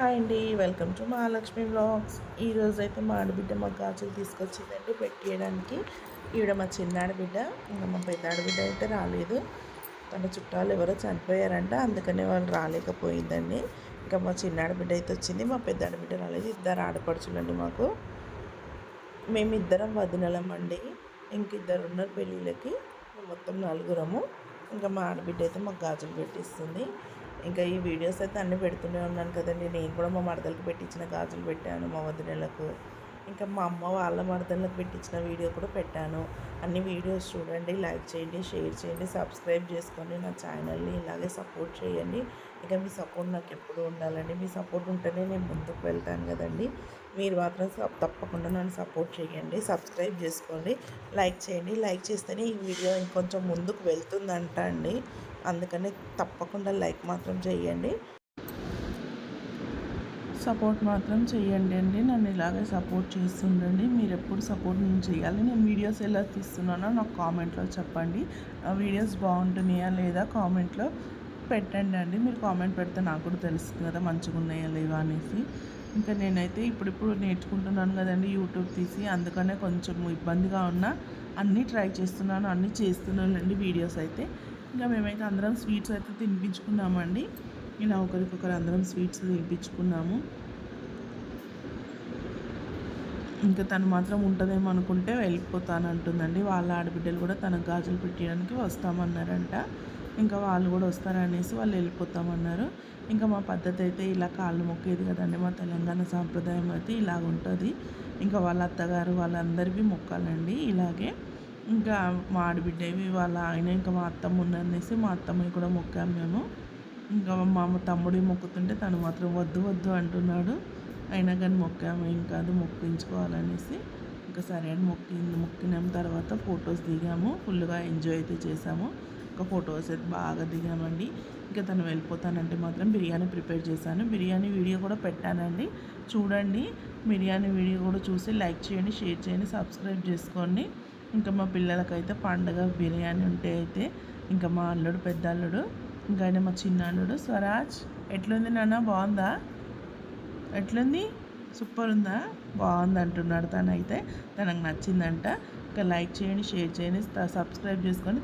Hi అండి welcome to Mahalakshmi blogs ఈరోజు అయితే మా ఆడబిడ్డ మా గాజులు తీసుకొచ్చిందండి పెట్టేయడానికి. ఈవిడ మా చిన్న ఆడబిడ్డ ఇంకా మా పెద్ద ఆడబిడ్డ అయితే రాలేదు. తన చుట్టాలు ఎవరో చనిపోయారంట అందుకనే వాళ్ళు రాలేకపోయిందండి. ఇంకా మా చిన్న ఆడబిడ్డ అయితే వచ్చింది మా పెద్ద ఆడబిడ్డ రాలేదు. ఇద్దరు ఆడపడుచులండి మాకు. మేమిద్దరం వదినలమండి ఇంకిద్దరు ఉన్నారు పెళ్ళిళ్ళకి మొత్తం నలుగురము. ఇంకా మా ఆడబిడ్డ అయితే మాకు గాజులు పెట్టిస్తుంది. ఇంకా ఈ వీడియోస్ అయితే అన్నీ పెడుతూనే ఉన్నాను కదండి. నేను కూడా మా మరదలకు పెట్టించిన గాజులు పెట్టాను మా వదినలకు. ఇంకా మా అమ్మ వాళ్ళ మరదలకు పెట్టించిన వీడియో కూడా పెట్టాను. అన్ని వీడియోస్ చూడండి లైక్ చేయండి షేర్ చేయండి సబ్స్క్రైబ్ చేసుకోండి నా ఛానల్ని ఇలాగే సపోర్ట్ చేయండి. ఇంకా మీ సపోర్ట్ నాకు ఎప్పుడు ఉండాలండి. మీ సపోర్ట్ ఉంటేనే నేను ముందుకు వెళ్తాను కదండి. మీరు మాత్రం తప్పకుండా నన్ను సపోర్ట్ చేయండి సబ్స్క్రైబ్ చేసుకోండి లైక్ చేయండి. లైక్ చేస్తేనే ఈ వీడియో ఇంకొంచెం ముందుకు వెళ్తుందంట అండి అందుకని తప్పకుండా లైక్ మాత్రం చేయండి. సపోర్ట్ మాత్రం చేయండి అండి. నన్ను ఇలాగే సపోర్ట్ చేస్తుండండి. మీరు ఎప్పుడు సపోర్ట్ నేను చేయాలి నేను వీడియోస్ ఎలా తీస్తున్నానో నాకు కామెంట్లో చెప్పండి. ఆ వీడియోస్ బాగుంటున్నాయా లేదా కామెంట్లో పెట్టండి అండి. మీరు కామెంట్ పెడితే నాకు కూడా తెలుస్తుంది కదా మంచిగా ఉన్నాయా లేవా అనేసి. ఇంకా నేనైతే ఇప్పుడిప్పుడు నేర్చుకుంటున్నాను కదండి యూట్యూబ్ తీసి. అందుకనే కొంచెం ఇబ్బందిగా ఉన్నా అన్నీ ట్రై చేస్తున్నాను అన్నీ చేస్తున్నానండి వీడియోస్ అయితే. ఇంకా మేమైతే అందరం స్వీట్స్ అయితే తినిపించుకున్నామండి. ఇలా ఒకరికొకరు అందరం స్వీట్స్ తినిపించుకున్నాము. ఇంకా తను మాత్రం ఉంటుందేమో అనుకుంటే వెళ్ళిపోతాను అంటుందండి వాళ్ళ ఆడబిడ్డలు కూడా తనకు గాజులు పెట్టడానికి వస్తామన్నారంట. ఇంకా వాళ్ళు కూడా వస్తారనేసి వాళ్ళు వెళ్ళిపోతామన్నారు. ఇంకా మా పద్ధతి అయితే ఇలా కాళ్ళు మొక్కేది కదండి. మా తెలంగాణ సాంప్రదాయం అయితే ఇలాగ ఉంటుంది. ఇంకా వాళ్ళ అత్తగారు వాళ్ళందరివి మొక్కాలండి ఇలాగే. ఇంకా మా ఆడబిడ్డవి వాళ్ళ ఆయన ఇంకా మా అత్తమ్మ ఉన్ననేసి మా అత్తమ్మని కూడా మొక్కాము మేము. ఇంకా మా తమ్ముడి మొక్కుతుంటే తను మాత్రం వద్దు వద్దు అంటున్నాడు. అయినా కానీ మొక్కాము ఏం కాదు మొక్కించుకోవాలనేసి ఇంకా సరే అని మొక్కి మొక్కినాం తర్వాత ఫొటోస్ దిగాము. ఫుల్గా ఎంజాయ్ అయితే చేసాము ఇంకా ఫొటోస్ అయితే బాగా దిగామండి. ఇంకా తను వెళ్ళిపోతానంటే మాత్రం బిర్యానీ ప్రిపేర్ చేశాను. బిర్యానీ వీడియో కూడా పెట్టానండి. చూడండి బిర్యానీ వీడియో కూడా చూసి లైక్ చేయండి షేర్ చేయండి సబ్స్క్రైబ్ చేసుకోండి. ఇంకా మా పిల్లలకైతే పండగ బిర్యానీ ఉంటే అయితే ఇంకా మా అల్లుడు పెద్ద అల్లుడు ఇంకా మా చిన్నాడు స్వరాజ్ ఎట్లుంది నాన్న? బాగుందా? ఎట్లుంది? సూపర్ ఉందా బాగుంది అంటున్నాడు తనైతే. తనకు నచ్చిందంట. ఇంకా లైక్ చేయండి షేర్ చేయండి సబ్స్క్రైబ్ చేసుకొని